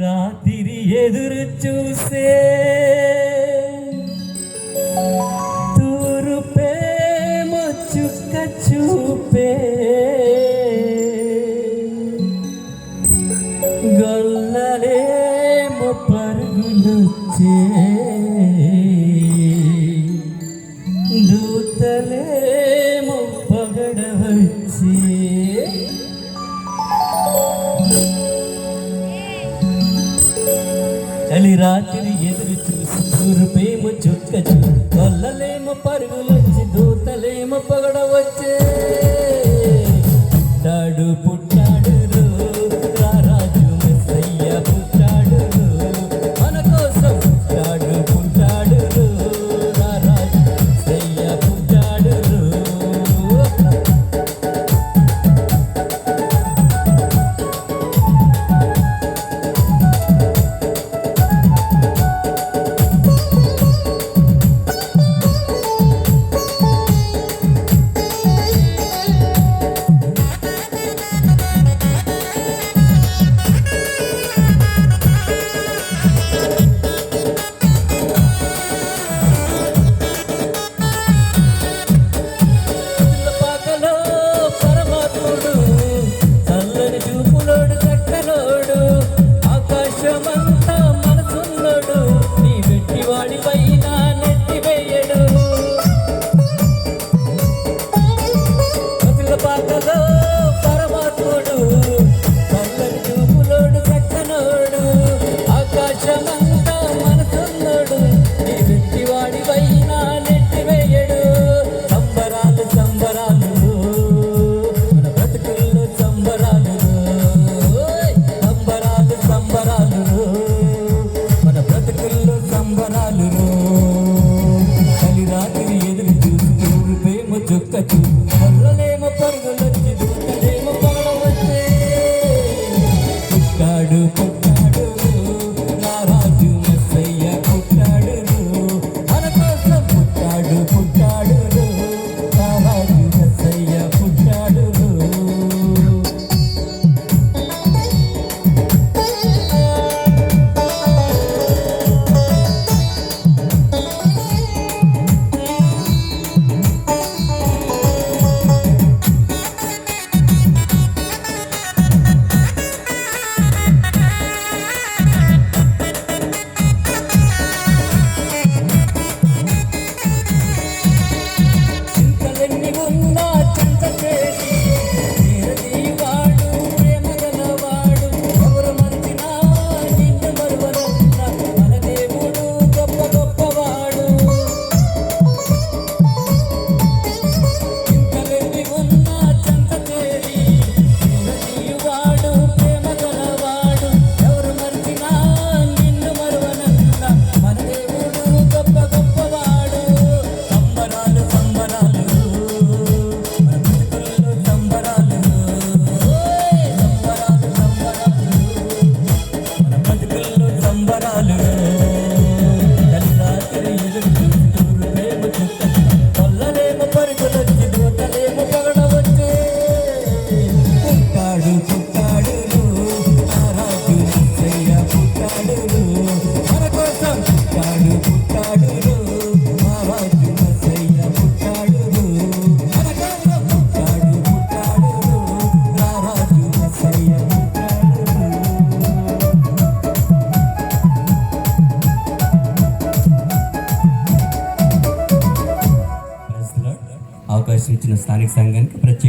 రాత్రి ఎదురు చూసే తూరు ప్రేమ చుక్క చూపే గొల్లలేమ పరుగులొచ్చే దూతలేమ పగడవచ్చే చలి రాత్రి ఎదురు చూసి చూరుపేమ చుక్క కొల్లలేమ పరుగులొచ్చి దూతలేమ పొగడవచ్చే తాడు పుట్టు took the two. అవకాశం ఇచ్చిన స్థానిక సంఘానికి ప్రత్యేక